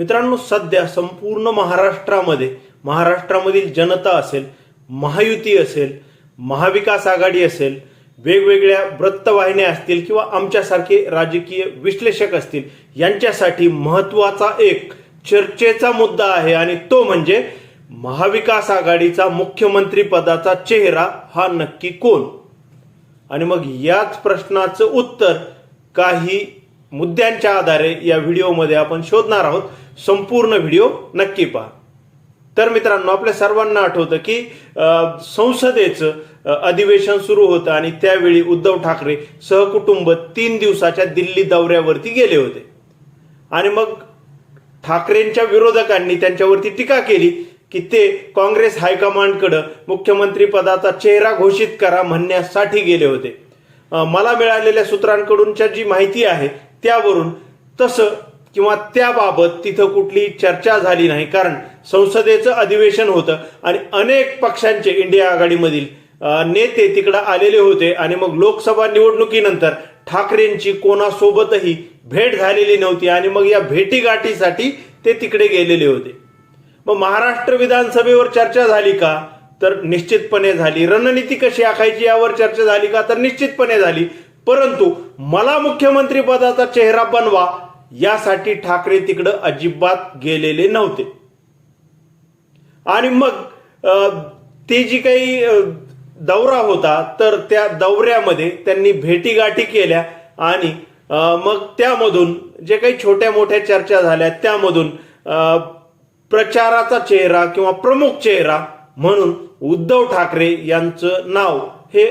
मित्रांनो सध्या संपूर्ण महाराष्ट्रामध्ये महाराष्ट्रामधील जनता असेल महायुती असेल महाविकास आघाडी असेल वेगवेगळ्या वृत्तवाहिन्या असतील किंवा आमच्यासारखे राजकीय विश्लेषक असतील यांच्यासाठी महत्त्वाचा एक चर्चेचा मुद्दा आहे आणि तो म्हणजे महाविकास आघाडीचा मुख्यमंत्री पदाचा चेहरा हा नक्की कोण? आणि मग याच प्रश्नाचं उत्तर काही मुद्द्यांच्या आधारे या व्हिडिओमध्ये आपण शोधणार आहोत. संपूर्ण व्हिडिओ नक्की पहा. तर मित्रांनो आपल्या सर्वांना आठवतं की संसदेचं अधिवेशन सुरू होतं आणि त्यावेळी उद्धव ठाकरे सहकुटुंब तीन दिवसाच्या दिल्ली दौऱ्यावरती गेले होते. आणि मग ठाकरेंच्या विरोधकांनी त्यांच्यावरती टीका केली की ते काँग्रेस हायकमांडकडं मुख्यमंत्री पदाचा चेहरा घोषित करा म्हणण्यासाठी गेले होते. मला मिळालेल्या सूत्रांकडूनच्या जी माहिती आहे त्यावरून तसं किंवा त्याबाबत तिथं कुठली चर्चा झाली नाही. कारण संसदेचं अधिवेशन होतं आणि अनेक पक्षांचे इंडिया आघाडीमधील नेते तिकडं आलेले होते आणि मग लोकसभा निवडणुकीनंतर ठाकरेंची कोणासोबतही भेट झालेली नव्हती आणि मग या भेटीगाठीसाठी ते तिकडे गेलेले होते. मग महाराष्ट्र विधानसभेवर चर्चा झाली का? तर निश्चितपणे झाली. रणनीती कशी आखायची यावर चर्चा झाली का? तर निश्चितपणे झाली. परंतु मला मुख्यमंत्री पदाचा चेहरा बनवा यासाठी ठाकरे तिकडं अजिबात गेलेले नव्हते. आणि मग ते जी काही दौरा होता तर त्या दौऱ्यामध्ये त्यांनी भेटीगाठी केल्या आणि मग त्यामधून जे काही छोट्या मोठ्या चर्चा झाल्या त्यामधून प्रचाराचा चेहरा किंवा प्रमुख चेहरा म्हणून उद्धव ठाकरे यांचं नाव हे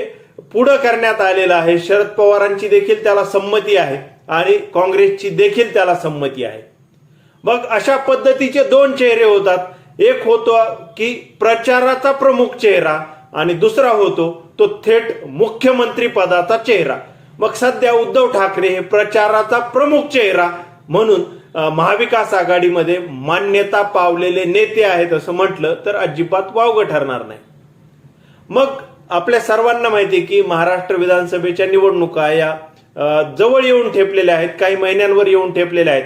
पुढं करण्यात आलेलं आहे. शरद पवारांची देखील त्याला संमती आहे आणि काँग्रेसची देखील त्याला संमती आहे. मग अशा पद्धतीचे दोन चेहरे होतात. एक होतो की प्रचाराचा प्रमुख चेहरा आणि दुसरा होतो तो थेट मुख्यमंत्री पदाचा चेहरा. मग सध्या उद्धव ठाकरे हे प्रचाराचा प्रमुख चेहरा म्हणून महाविकास आघाडीमध्ये मान्यता पावलेले नेते आहेत असं म्हटलं तर अजिबात वावगं ठरणार नाही. मग आपल्या सर्वांना माहिती आहे की महाराष्ट्र विधानसभेच्या निवडणुका या जवळ येऊन ठेपलेल्या आहेत काही महिन्यांवर येऊन ठेपलेल्या आहेत.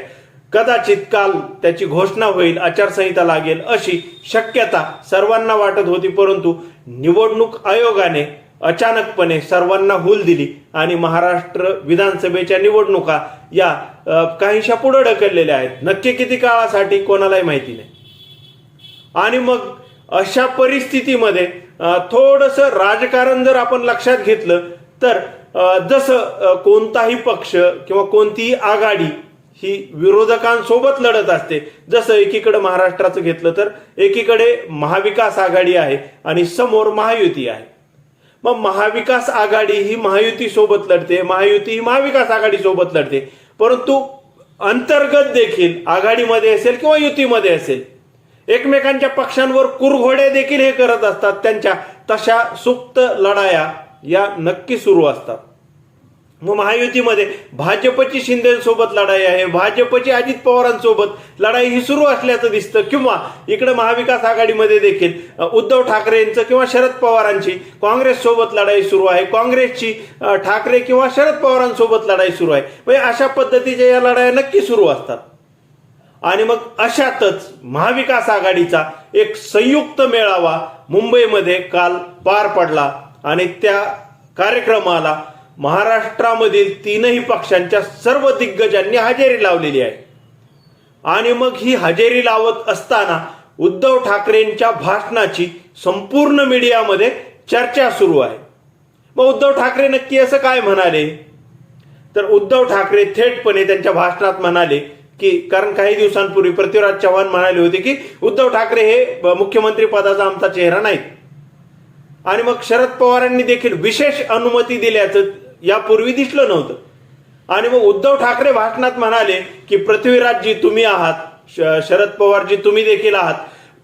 कदाचित काल त्याची घोषणा होईल आचारसंहिता लागेल अशी शक्यता सर्वांना वाटत होती परंतु निवडणूक आयोगाने अचानकपणे सर्वांना हूल दिली आणि महाराष्ट्र विधानसभेच्या निवडणुका या काहीशा पुढे ढकललेल्या आहेत. नक्की किती काळासाठी कोणालाही माहिती नाही. आणि मग अशा परिस्थितीमध्ये थोडस राजकारण जर आपण लक्षात घेतलं तर जसं कोणताही पक्ष किंवा कोणतीही आघाडी ही विरोधकांसोबत लढत असते. जसं एकीकडे महाराष्ट्राचं घेतलं तर एकीकडे महाविकास आघाडी आहे आणि समोर महायुती आहे. मग महाविकास आघाडी ही महायुती सोबत लढते महायुती ही महाविकास आघाडी सोबत लढते. परंतु अंतर्गत देखील आघाडीमध्ये असेल किंवा युतीमध्ये असेल एकमेकांच्या पक्षांवर कुरघोडे देखील हे करत असतात. त्यांच्या तशा सुप्त लढाया या नक्की सुरू असतात. मग महायुतीमध्ये भाजपची शिंदेसोबत लढाई आहे. भाजपची अजित पवारांसोबत लढाई ही सुरू असल्याचं दिसतं. किंवा इकडे महाविकास आघाडीमध्ये देखील उद्धव ठाकरेंचं किंवा शरद पवारांची काँग्रेससोबत लढाई सुरू आहे. काँग्रेसची ठाकरे किंवा शरद पवारांसोबत लढाई सुरू आहे. म्हणजे अशा पद्धतीच्या या लढाया नक्की सुरू असतात. आणि मग अशातच महाविकास आघाडीचा एक संयुक्त मेळावा मुंबईमध्ये काल पार पडला आणि त्या कार्यक्रमाला महाराष्ट्रामधील तीनही पक्षांच्या सर्व दिग्गजांनी हजेरी लावलेली आहे. आणि मग ही हजेरी लावत असताना उद्धव ठाकरेंच्या भाषणाची संपूर्ण मीडियामध्ये चर्चा सुरू आहे. मग उद्धव ठाकरे नक्की असं काय म्हणाले? तर उद्धव ठाकरे थेटपणे त्यांच्या भाषणात म्हणाले की कारण काही दिवसांपूर्वी पृथ्वीराज चव्हाण म्हणाले होते की उद्धव ठाकरे हे मुख्यमंत्री पदाचा आमचा चेहरा नाही. आणि मग शरद पवारांनी देखील विशेष अनुमती दिल्याचं यापूर्वी दिसलं नव्हतं. आणि मग उद्धव ठाकरे भाषणात म्हणाले की पृथ्वीराजजी तुम्ही आहात श- शरद पवारजी तुम्ही देखील आहात.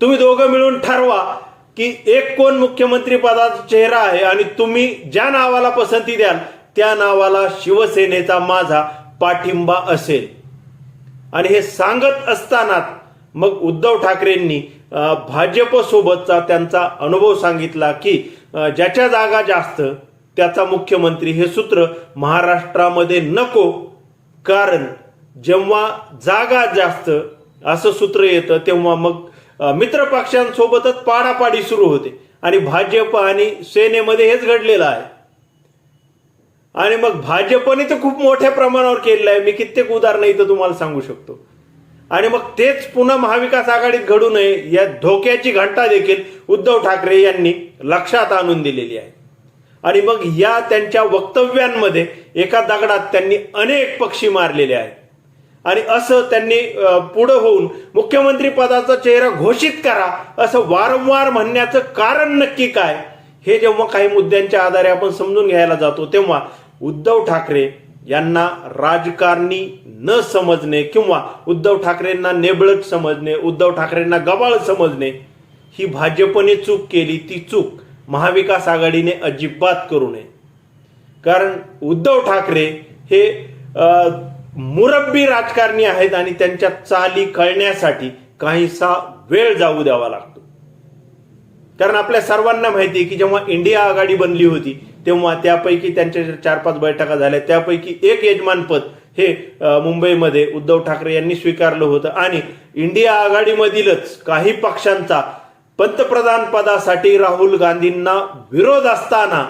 तुम्ही दोघं मिळून ठरवा की एक कोण मुख्यमंत्री पदाचा चेहरा आहे आणि तुम्ही ज्या नावाला पसंती द्याल त्या नावाला शिवसेनेचा माझा पाठिंबा असेल. आणि हे सांगत असताना मग उद्धव ठाकरेंनी भाजपसोबतचा त्यांचा अनुभव सांगितला की ज्याच्या जागा जास्त त्याचा मुख्यमंत्री हे सूत्र महाराष्ट्रामध्ये नको. कारण जेव्हा जागा जास्त असं सूत्र येतं तेव्हा मग मित्रपक्षांसोबतच मित्र पक्षांसोबतच पाडापाडी सुरू होते. आणि भाजप आणि सेनेमध्ये हेच घडलेलं आहे. आणि मग भाजपने तर खूप मोठ्या प्रमाणावर केलेलं आहे. मी कित्येक उदाहरणं इथं तुम्हाला सांगू शकतो. आणि मग तेच पुन्हा महाविकास आघाडीत घडू नये या धोक्याची घंटा देखील उद्धव ठाकरे यांनी लक्षात आणून दिलेली आहे. आणि मग या त्यांच्या वक्तव्यांमध्ये एका दगडात त्यांनी अनेक पक्षी मारलेले आहेत. आणि असं त्यांनी पुढं होऊन मुख्यमंत्री पदाचा चेहरा घोषित करा असं वारंवार म्हणण्याचं कारण नक्की काय हे जेव्हा काही मुद्द्यांच्या आधारे आपण समजून घ्यायला जातो तेव्हा उद्धव ठाकरे यांना राजकारणी न समजणे किंवा उद्धव ठाकरेंना नेबळट समजणे उद्धव ठाकरेंना गबाळ समजणे ही भाजपने चूक केली ती चूक महाविकास आघाडीने अजिबात करू नये. कारण उद्धव ठाकरे हे मुरब्बी राजकारणी आहेत आणि त्यांच्या चाली कळण्यासाठी काहीसा वेळ जाऊ द्यावा लागतो. कारण आपल्या सर्वांना माहिती आहे की जेव्हा इंडिया आघाडी बनली होती तेव्हा त्यापैकी त्यांच्या चार पाच बैठका झाल्या त्यापैकी एक यजमानपद हे मुंबईमध्ये उद्धव ठाकरे यांनी स्वीकारलं होतं. आणि इंडिया आघाडीमधीलच काही पक्षांचा पंतप्रधान पदासाठी राहुल गांधींना विरोध असताना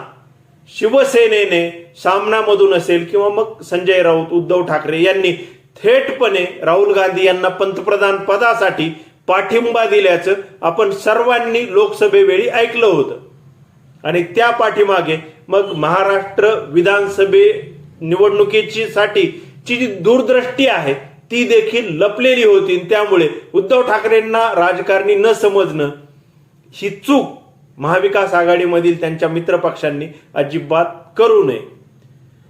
शिवसेनेने सामनामधून असेल किंवा मग संजय राऊत उद्धव ठाकरे यांनी थेटपणे राहुल गांधी यांना पंतप्रधान पदासाठी पाठिंबा दिल्याचं आपण सर्वांनी लोकसभेवेळी ऐकलं होतं. आणि त्या पाठीमागे मग महाराष्ट्र विधानसभे निवडणुकीची साठी जी दूरदृष्टी आहे ती देखील लपलेली होती. त्यामुळे उद्धव ठाकरेंना राजकारणी न समजणं ही चूक महाविकास आघाडीमधील त्यांच्या मित्रपक्षांनी अजिबात करू नये.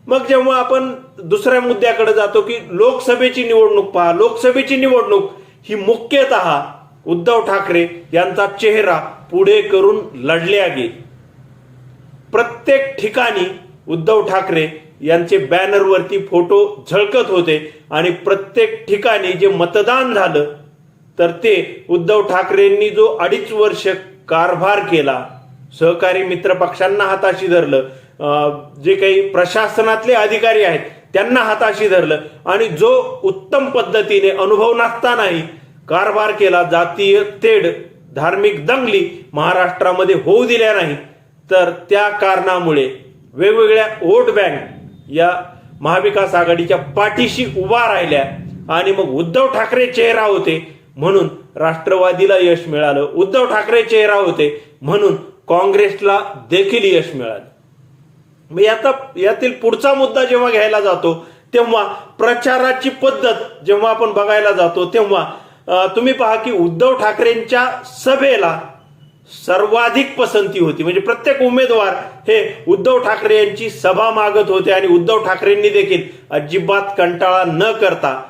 मग जेव्हा आपण दुसऱ्या मुद्द्याकडे जातो की लोकसभेची निवडणूक पहा लोकसभेची निवडणूक ही मुख्यतः उद्धव ठाकरे यांचा चेहरा पुढे करून लढल्या गेली. प्रत्येक ठिकाणी उद्धव ठाकरे यांचे बॅनरवरती फोटो झळकत होते आणि प्रत्येक ठिकाणी जे मतदान झालं तर ते उद्धव ठाकरेंनी जो अडीच वर्ष कारभार केला सहकारी मित्र पक्षांना हाताशी धरलं जे काही प्रशासनातले अधिकारी आहेत त्यांना हाताशी धरलं आणि जो उत्तम पद्धतीने अनुभव नसतानाही कारभार केला जातीय तेढ धार्मिक दंगली महाराष्ट्रामध्ये होऊ दिल्या नाही तर त्या कारणामुळे वेगवेगळ्या वोट बँक या महाविकास आघाडीच्या पाठीशी उभा राहिल्या आणि मग उद्धव ठाकरे चेहरा होते म्हणून राष्ट्रवादीला यश मिळालं. उद्धव ठाकरे चेहरा होते म्हणून काँग्रेसला देखील यश मिळालं. मग याचा यातील पुढचा मुद्दा जेव्हा घ्यायला जातो तेव्हा प्रचाराची पद्धत जेव्हा आपण बघायला जातो तेव्हा तुम्ही पहा की उद्धव ठाकरेंच्या सभेला सर्वाधिक पसंती होती. म्हणजे प्रत्येक उमेदवार हे उद्धव ठाकरे यांची सभा मागत होते आणि उद्धव ठाकरेंनी देखील अजिबात कंटाळा न करता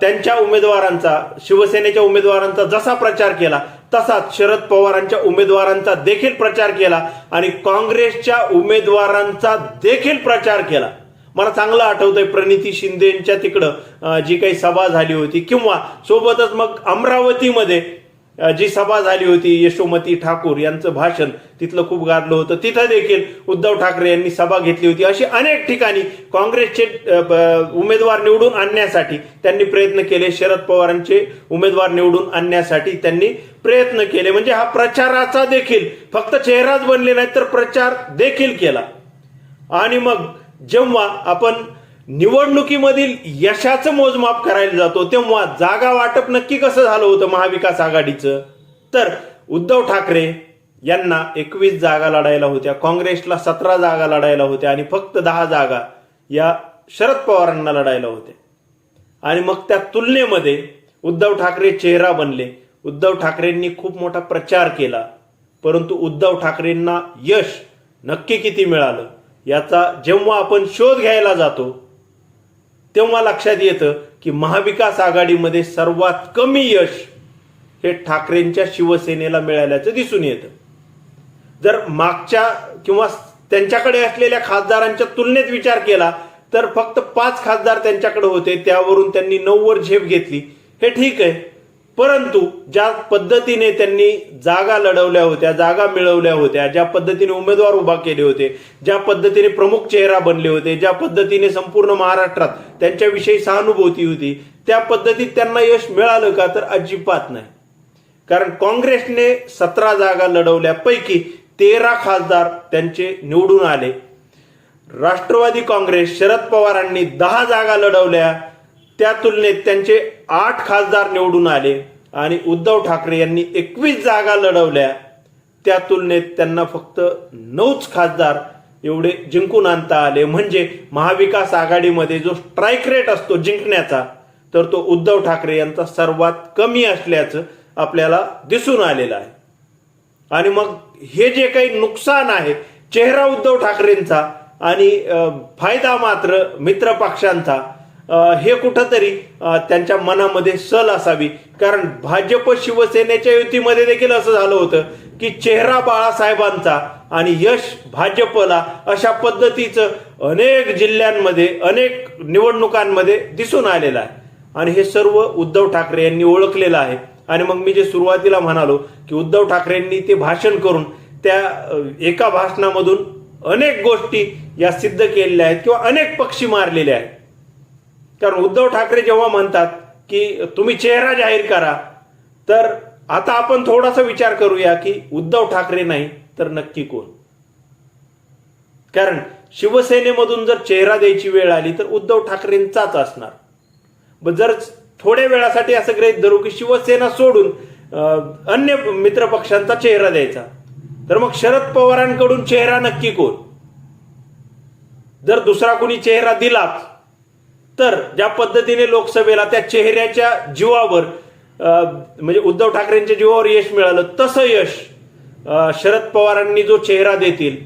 त्यांच्या उमेदवारांचा शिवसेनेच्या उमेदवारांचा जसा प्रचार केला तसाच शरद पवारांच्या उमेदवारांचा देखील प्रचार केला आणि काँग्रेसच्या उमेदवारांचा देखील प्रचार केला. मला चांगलं आठवतंय प्रणिती शिंदेच्या तिकडं जी काही सभा झाली होती किंवा सोबतच मग अमरावतीमध्ये जी सभा झाली होती यशोमती ठाकूर यांचं भाषण तिथलं खूप गाजलं होतं. तिथं देखील उद्धव ठाकरे यांनी सभा घेतली होती. अशी अनेक ठिकाणी काँग्रेसचे उमेदवार निवडून आणण्यासाठी त्यांनी प्रयत्न केले. शरद पवारांचे उमेदवार निवडून आणण्यासाठी त्यांनी प्रयत्न केले. म्हणजे हा प्रचाराचा देखील फक्त चेहराच बनले नाही तर प्रचार देखील केला. आणि मग जेव्हा आपण निवडणुकीमधील यशाचं मोजमाप करायला जातो तेव्हा जागा वाटप नक्की कसं झालं होतं महाविकास आघाडीचं? तर उद्धव ठाकरे यांना एकवीस जागा लढायला होत्या काँग्रेसला सतरा जागा लढायला होत्या आणि फक्त दहा जागा या शरद पवारांना लढायला होत्या. आणि मग त्या तुलनेमध्ये उद्धव ठाकरे चेहरा बनले. उद्धव ठाकरेंनी खूप मोठा प्रचार केला परंतु उद्धव ठाकरेंना यश नक्की किती मिळालं? याचा जेव्हा आपण शोध घ्यायला जातो तेव्हा लक्षात येतं की महाविकास आघाडीमध्ये सर्वात कमी यश हे ठाकरेंच्या शिवसेनेला मिळाल्याचं दिसून येतं. जर मागच्या किंवा त्यांच्याकडे असलेल्या खासदारांच्या तुलनेत विचार केला तर फक्त पाच खासदार त्यांच्याकडे होते त्यावरून त्यांनी नऊ वर झेप घेतली. हे ठीक आहे परंतु ज्या पद्धतीने त्यांनी जागा लढवल्या होत्या जागा मिळवल्या होत्या ज्या पद्धतीने उमेदवार उभा केले होते ज्या पद्धतीने प्रमुख चेहरा बनले होते ज्या पद्धतीने संपूर्ण महाराष्ट्रात त्यांच्याविषयी सहानुभूती होती त्या पद्धतीत त्यांना यश मिळालं का तर अजिबात नाही. कारण काँग्रेसने सतरा जागा लढवल्यापैकी तेरा खासदार त्यांचे निवडून आले. राष्ट्रवादी काँग्रेस शरद पवारांनी दहा जागा लढवल्या त्या तुलनेत त्यांचे आठ खासदार निवडून आले आणि उद्धव ठाकरे यांनी एकवीस जागा लढवल्या. त्या तुलनेत त्यांना फक्त नऊच खासदार एवढे जिंकून आणता आले. म्हणजे महाविकास आघाडीमध्ये जो स्ट्राईक रेट असतो जिंकण्याचा तर तो उद्धव ठाकरे यांचा सर्वात कमी असल्याचं आपल्याला दिसून आलेलं आहे. आणि मग हे जे काही नुकसान आहे चेहरा उद्धव ठाकरेंचा आणि फायदा मात्र मित्र पक्षांचा हे कुठंतरी त्यांच्या मनामध्ये सल असावी. कारण भाजप शिवसेनेच्या युतीमध्ये देखील असं झालं होतं की चेहरा बाळासाहेबांचा आणि यश भाजपला अशा पद्धतीचं अनेक जिल्ह्यांमध्ये अनेक निवडणुकांमध्ये दिसून आलेलं आहे. आणि हे सर्व उद्धव ठाकरे यांनी ओळखलेलं आहे. आणि मग मी जे सुरुवातीला म्हणालो की उद्धव ठाकरेंनी ते भाषण करून त्या एका भाषणामधून अनेक गोष्टी या सिद्ध केलेल्या आहेत किंवा अनेक पक्षी मारलेले आहेत. कारण उद्धव ठाकरे जेव्हा म्हणतात की तुम्ही चेहरा जाहीर करा तर आता आपण थोडासा विचार करूया की उद्धव ठाकरे नाही तर नक्की कोण? कारण शिवसेनेमधून जर चेहरा द्यायची वेळ आली तर उद्धव ठाकरेंचाच असणार. जर थोड्या वेळासाठी असं गृहीत धरू की शिवसेना सोडून अन्य मित्र पक्षांचा चेहरा द्यायचा तर मग शरद पवारांकडून चेहरा नक्की कोण? जर दुसरा कोणी चेहरा दिलाच तर ज्या पद्धतीने लोकसभेला त्या चेहऱ्याच्या जीवावर म्हणजे उद्धव ठाकरेंच्या जीवावर यश मिळालं तसं यश शरद पवारांनी जो चेहरा देतील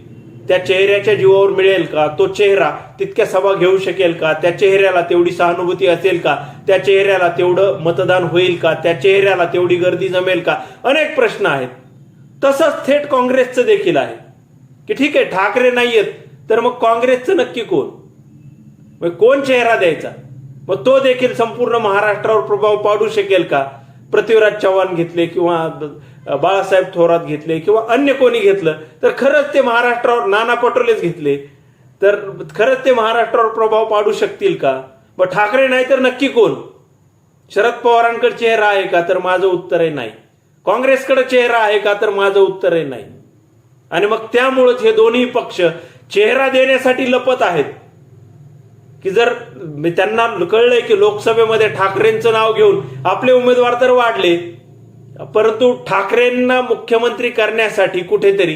त्या चेहऱ्याच्या जीवावर मिळेल का? तो चेहरा तितक्या सभा घेऊ शकेल का? त्या चेहऱ्याला तेवढी सहानुभूती असेल का? त्या चेहऱ्याला तेवढं मतदान होईल का? त्या चेहऱ्याला तेवढी गर्दी जमेल का? अनेक प्रश्न आहेत. तसंच थेट काँग्रेसचं देखील आहे. की ठीक आहे ठाकरे नाहीयेत तर मग काँग्रेसचं नक्की कोण? मग कोण चेहरा द्यायचा? मग तो देखील संपूर्ण महाराष्ट्रावर प्रभाव पाडू शकेल का? पृथ्वीराज चव्हाण घेतले किंवा बाळासाहेब थोरात घेतले किंवा अन्य कोणी घेतलं तर खरंच ते महाराष्ट्रावर नाना पटोलेच घेतले. तर खरंच ते महाराष्ट्रावर प्रभाव पाडू शकतील का? मग ठाकरे नाही तर नक्की कोण? शरद पवारांकडे चेहरा आहे का तर माझं उत्तर आहे नाही. काँग्रेसकडे चेहरा आहे का तर माझं उत्तर आहे नाही. आणि मग त्यामुळेच हे दोन्ही पक्ष चेहरा देण्यासाठी लपत आहेत. की जर त्यांना कळलंय की लोकसभेमध्ये ठाकरेंचं नाव घेऊन आपले उमेदवार तर वाढले परंतु ठाकरेंना मुख्यमंत्री करण्यासाठी कुठेतरी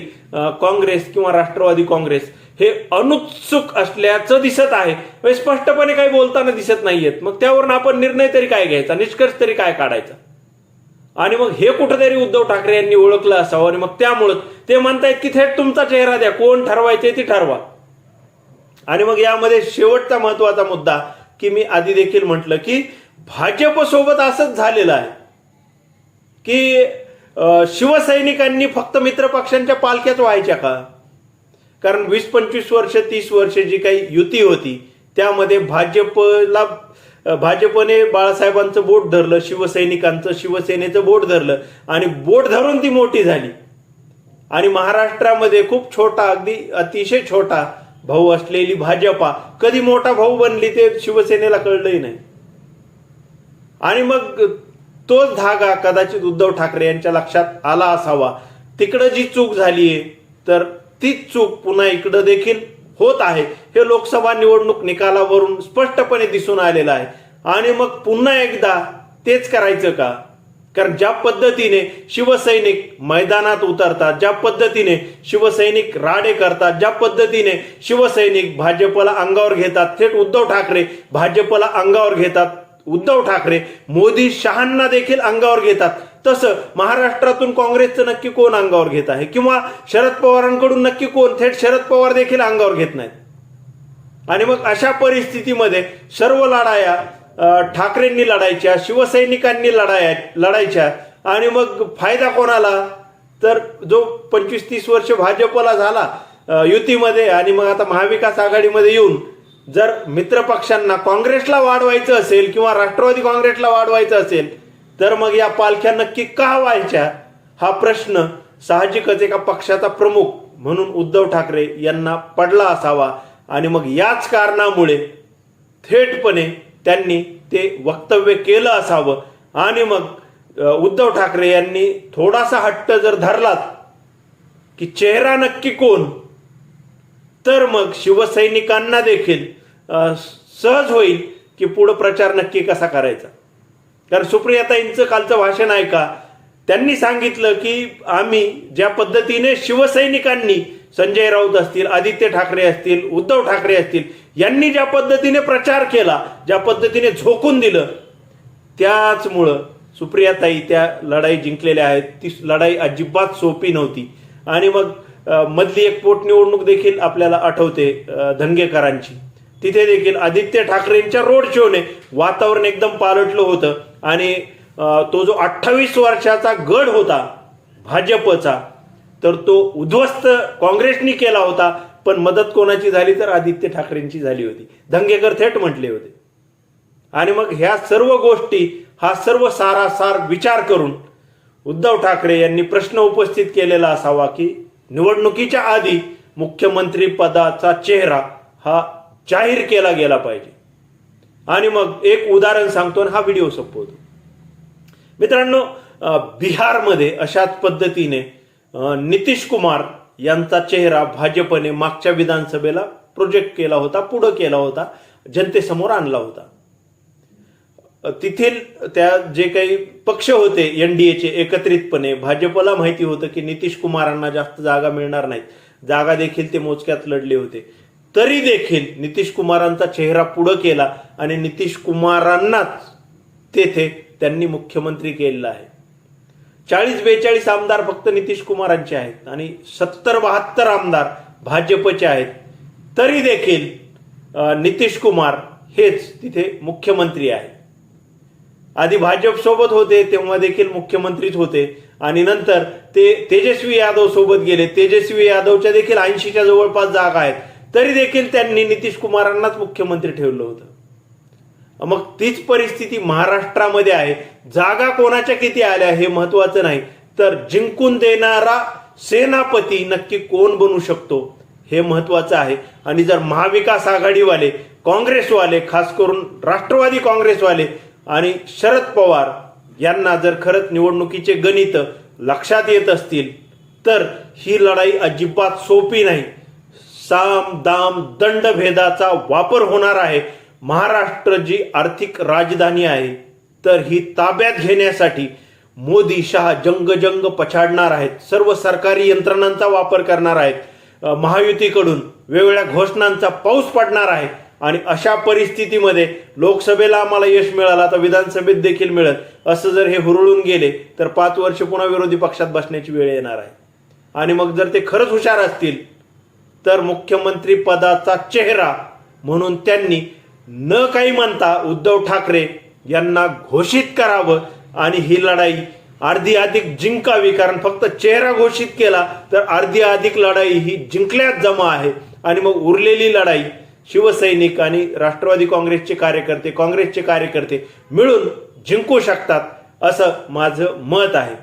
काँग्रेस किंवा राष्ट्रवादी काँग्रेस हे अनुत्सुक असल्याचं दिसत आहे. म्हणजे स्पष्टपणे काही बोलताना दिसत नाहीयेत. मग त्यावरून आपण निर्णय तरी काय घ्यायचा? निष्कर्ष तरी काय काढायचा? आणि मग हे कुठेतरी उद्धव ठाकरे यांनी ओळखलं असावं आणि मग त्यामुळं ते म्हणतायत की थेट तुमचा चेहरा द्या. कोण ठरवायचे ते ठरवा. आणि मग यामध्ये शेवटचा महत्त्वाचा मुद्दा की मी आधी देखील म्हटलं की भाजप सोबत असंच झालेलं आहे की शिवसैनिकांनी फक्त मित्र पक्षांच्या पालख्याच व्हायच्या का? कारण वीस पंचवीस वर्ष तीस वर्ष जी काही युती होती त्यामध्ये भाजपला भाजपने बाळासाहेबांचं बोट धरलं शिवसैनिकांचं शिवसेनेचं बोट धरलं आणि बोट धरून ती मोठी झाली. आणि महाराष्ट्रामध्ये खूप छोटा अगदी अतिशय छोटा भाऊ असलेली भाजपा कधी मोठा भाऊ बनली ते शिवसेनेला कळलंही नाही. आणि मग तोच धागा कदाचित उद्धव ठाकरे यांच्या लक्षात आला असावा. तिकडं जी चूक झालीये तर तीच चूक पुन्हा इकडं देखील होत आहे. हे लोकसभा निवडणूक निकालावरून स्पष्टपणे दिसून आलेलं आहे. आणि मग पुन्हा एकदा तेच करायचं का? कारण ज्या पद्धतीने शिवसैनिक मैदानात उतरतात ज्या पद्धतीने शिवसैनिक राडे करतात ज्या पद्धतीने शिवसैनिक भाजपला अंगावर घेतात थेट उद्धव ठाकरे भाजपला अंगावर घेतात उद्धव ठाकरे मोदी शहांना देखील अंगावर घेतात. तसं महाराष्ट्रातून काँग्रेसचं नक्की कोण अंगावर घेत आहे? किंवा शरद पवारांकडून नक्की कोण? थेट शरद पवार देखील अंगावर घेत नाहीत. आणि मग अशा परिस्थितीमध्ये सर्व लढाया ठाकरेंनी लढायच्या शिवसैनिकांनी लढाया लढायच्या. आणि मग फायदा कोणाला? तर जो पंचवीस तीस वर्ष भाजपला झाला युतीमध्ये आणि मग आता महाविकास आघाडीमध्ये येऊन जर मित्रपक्षांना काँग्रेसला वाढवायचं असेल किंवा राष्ट्रवादी काँग्रेसला वाढवायचं असेल तर मग या पालख्या नक्की का व्हायच्या? हा प्रश्न साहजिकच एका पक्षाचा प्रमुख म्हणून उद्धव ठाकरे यांना पडला असावा. आणि मग याच कारणामुळे थेटपणे त्यांनी ते वक्तव्य केलं असावं. आणि मग उद्धव ठाकरे यांनी थोडासा हट्ट जर धरलात की चेहरा नक्की कोण? तर मग शिवसैनिकांना देखील सहज होईल की पुढं प्रचार नक्की कसा करायचा. कारण सुप्रियाताईंचं कालचं भाषण आहे का त्यांनी सांगितलं की आम्ही ज्या पद्धतीने शिवसैनिकांनी संजय राऊत असतील आदित्य ठाकरे असतील उद्धव ठाकरे असतील यांनी ज्या पद्धतीने प्रचार केला ज्या पद्धतीने झोकून दिलं त्याचमुळं सुप्रियाताई त्या लढाई जिंकलेल्या आहेत. ती लढाई अजिबात सोपी नव्हती. आणि मग मधली एक पोटनिवडणूक देखील आपल्याला आठवते धनगेकरांची. धंगेकरांची तिथे देखील आदित्य ठाकरेंच्या रोड शोने वातावरण एकदम पालटलं होतं. आणि तो जो अठ्ठावीस वर्षाचा गड होता भाजपचा तर तो उद्ध्वस्त काँग्रेसनी केला होता. पण मदत कोणाची झाली तर आदित्य ठाकरेंची झाली होती. धंगेकर थेट म्हटले होते. आणि मग ह्या सर्व गोष्टी हा सर्व सारासार विचार करून उद्धव ठाकरे यांनी प्रश्न उपस्थित केलेला असावा की निवडणुकीच्या आधी मुख्यमंत्री पदाचा चेहरा हा जाहीर केला गेला पाहिजे. आणि मग एक उदाहरण सांगतो आणि हा व्हिडिओ संपवतो. मित्रांनो बिहारमध्ये अशाच पद्धतीने नितीश कुमार यांचा चेहरा भाजपने मागच्या विधानसभेला प्रोजेक्ट केला होता पुढं केला होता जनतेसमोर आणला होता. तिथील त्या जे काही पक्ष होते एनडीएचे एकत्रितपणे भाजपला माहिती होतं की नितीश कुमारांना जास्त जागा मिळणार नाहीत. जागा देखील ते मोजक्यात लढले होते. तरी देखील नितीश कुमारांचा चेहरा पुढं केला आणि नितीश कुमारांनाच तेथे त्यांनी मुख्यमंत्री केलेला आहे. चाळीस बेचाळीस आमदार फक्त नितीश कुमारांचे आहेत आणि सत्तर बहात्तर आमदार भाजपचे आहेत. तरी देखील नितीश कुमार हेच तिथे मुख्यमंत्री आहे आधी भाजप सोबत होते तेव्हा देखील मुख्यमंत्रीच होते. आणि नंतर ते तेजस्वी यादव सोबत गेले. तेजस्वी यादवच्या देखील ऐंशीच्या जवळपास जागा आहेत. तरी देखील त्यांनी नितीश कुमारांनाच मुख्यमंत्री ठेवलं होतं. मग तीच परिस्थिती महाराष्ट्रामध्ये आहे. जागा कोणाच्या किती आल्या हे महत्वाचं नाही. तर जिंकून देणारा सेनापती नक्की कोण बनू शकतो हे महत्वाचं आहे. आणि जर महाविकास आघाडीवाले काँग्रेसवाले खास करून राष्ट्रवादी काँग्रेसवाले आणि शरद पवार यांना जर खरंच निवडणुकीचे गणित लक्षात येत असतील तर ही लढाई अजिबात सोपी नाही. साम दाम दंडभेदाचा वापर होणार आहे. महाराष्ट्र जी आर्थिक राजधानी आहे तर ही ताब्यात घेण्यासाठी मोदी शहा जंग जंग पछाडणार आहेत. सर्व सरकारी यंत्रणांचा वापर करणार आहेत. महायुतीकडून वेगवेगळ्या घोषणांचा पाऊस पडणार आहे आणि अशा परिस्थितीमध्ये लोकसभेला आम्हाला यश मिळालं आता विधानसभेत देखील मिळत असं जर हे हुरळून गेले तर पाच वर्ष पुन्हा विरोधी पक्षात बसण्याची वेळ येणार आहे. आणि मग जर ते खरंच हुशार असतील तर मुख्यमंत्री पदाचा चेहरा म्हणून त्यांनी न काही म्हणता उद्धव ठाकरे यांना घोषित करावं आणि ही लढाई अर्धी अधिक जिंकावी कारण फक्त चेहरा घोषित केला तर अर्धी अधिक लढाई ही जिंकल्याच जमा आहे. आणि मग उरलेली लढाई शिवसैनिक आणि राष्ट्रवादी काँग्रेसचे कार्यकर्ते काँग्रेसचे कार्यकर्ते मिळून जिंकू शकतात असं माझं मत आहे.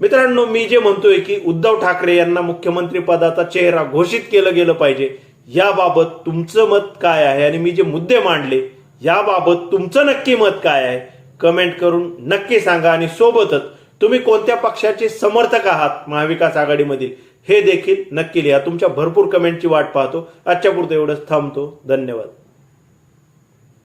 मित्रांनो मी जे म्हणतोय की उद्धव ठाकरे यांना मुख्यमंत्री पदाचा चेहरा घोषित केलं गेलं पाहिजे याबाबत तुमचं मत काय आहे आणि मी जे मुद्दे मांडले याबाबत तुमचं नक्की मत काय आहे कमेंट करून नक्की सांगा आणि सोबतच तुम्ही कोणत्या पक्षाचे समर्थक आहात महाविकास आघाडीमधील हे देखील नक्की लिहा. तुमच्या भरपूर कमेंटची वाट पाहतो. आजच्या पुरतं एवढंच. थांबतो. धन्यवाद.